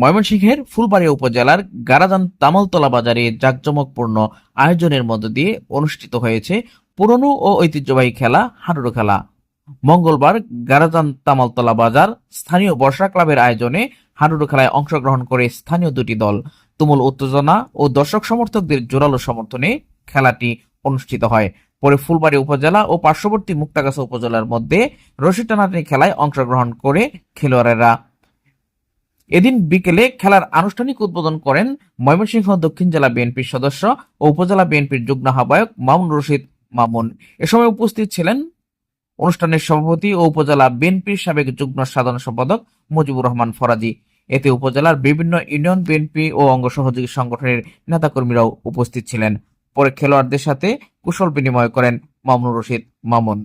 ময়মনসিংহের ফুলবাড়িয়া উপজেলার গারাজান তামালতলা বাজারে জাঁকজমকপূর্ণ আয়োজনের মধ্য দিয়ে অনুষ্ঠিত হয়েছে পুরনো ও ঐতিহ্যবাহী খেলা, হাডুডু খেলা। মঙ্গলবার গারাজান তামালতলা বাজার স্থানীয় বর্ষা ক্লাবের আয়োজনে হাডুডু খেলায় অংশগ্রহণ করে স্থানীয় দুটি দল। তুমুল উত্তেজনা ও দর্শক সমর্থকদের জোরালো সমর্থনে খেলাটি অনুষ্ঠিত হয়। পরে ফুলবাড়ি উপজেলা ও পার্শ্ববর্তী মুক্তাগাছা উপজেলার মধ্যে রশি টানাটানি খেলায় অংশগ্রহণ করে খেলোয়াড়েরা এদিন বিকেলে খেলার আনুষ্ঠানিক উদ্বোধন করেন ময়মনসিংহ দক্ষিণ জেলা বিএনপির সদস্য ও উপজেলা বিএনপির যুগ্ম আহ্বায়ক মামুন রশিদ মামুন। এ সময় উপস্থিত ছিলেন অনুষ্ঠানের সভাপতি ও উপজেলা বিএনপির সাবেক যুগ্ম সাধারণ সম্পাদক মুজিবুর রহমান ফরাজি। এতে উপজেলার বিভিন্ন ইউনিয়ন বিএনপি ও অঙ্গ সহযোগী সংগঠনের নেতাকর্মীরাও উপস্থিত ছিলেন। পরে খেলোয়াড়দের সাথে কুশল বিনিময় করেন মামুন রশিদ মামুন।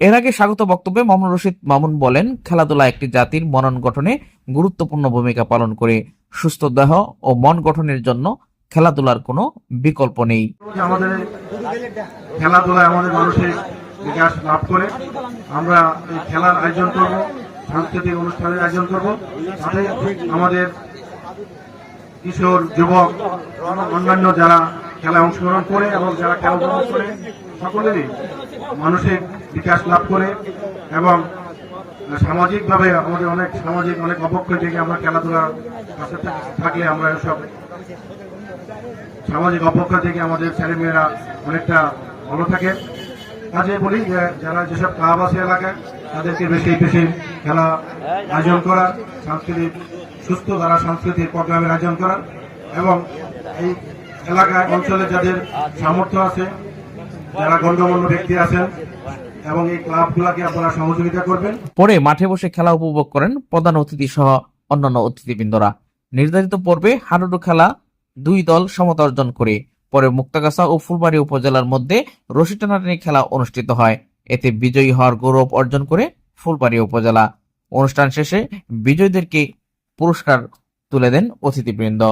এর আগে স্বাগত বক্তব্যে মামুন রশিদ মামুন বলেন, খেলাধুলা একটি জাতির মনন গঠনে গুরুত্বপূর্ণ ভূমিকা পালন করে সুস্থ দেহ ও মন গঠনের জন্য খেলাধুলার কোনো বিকল্প নেই। আমাদের খেলাধুলায় আমাদের মানুষের বিকাশ লাভ করে আমরা এই খেলার আয়োজন করব, সাংস্কৃতিক অনুষ্ঠানের আয়োজন করব। সাথে আমাদের কিশোর, যুবক, অন্যান্য যারা খেলায় অংশগ্রহণ করে এবং যারা খেলা উপভোগ করে, সকলেরই মানসিক বিকাশ লাভ করে এবং সামাজিকভাবে আমাদের অনেক সামাজিক, অনেক অবক্ষয় থেকে আমরা খেলাধুলা থাক- থাকলে আমরা সব সামাজিক অবক্ষয় থেকে আমাদের ছেলেমেয়েরা অনেকটা ভালো থাকে। কাজে বলি যে, যারা যেসব ক্লাব আছে এলাকায়, তাদেরকে বেশি বেশি খেলা আয়োজন করা, সাংস্কৃতিক, সুস্থ দ্বারা সাংস্কৃতিক প্রোগ্রামের আয়োজন করা এবং এই এলাকায় অঞ্চলে যাদের সামর্থ্য আছে, যারা গণ্যমান্য ব্যক্তি আছেন এবং এই ক্লাবগুলোকে আপনারা সহযোগিতা করবেন। পরে মাঠে বসে খেলা উপভোগ করেন প্রধান অতিথি সহ অন্যান্য অতিথিবৃন্দরা। নির্ধারিত পর্বে হাডুডু খেলা দুই দল সমতা অর্জন করে। পরে মুক্তাগাছা ও ফুলবাড়ি উপজেলার মধ্যে রশি টানাটানি খেলা অনুষ্ঠিত হয়। এতে বিজয়ী হওয়ার গৌরব অর্জন করে ফুলবাড়ি উপজেলা। অনুষ্ঠান শেষে বিজয়ীদেরকে পুরস্কার তুলে দেন অতিথিবৃন্দ।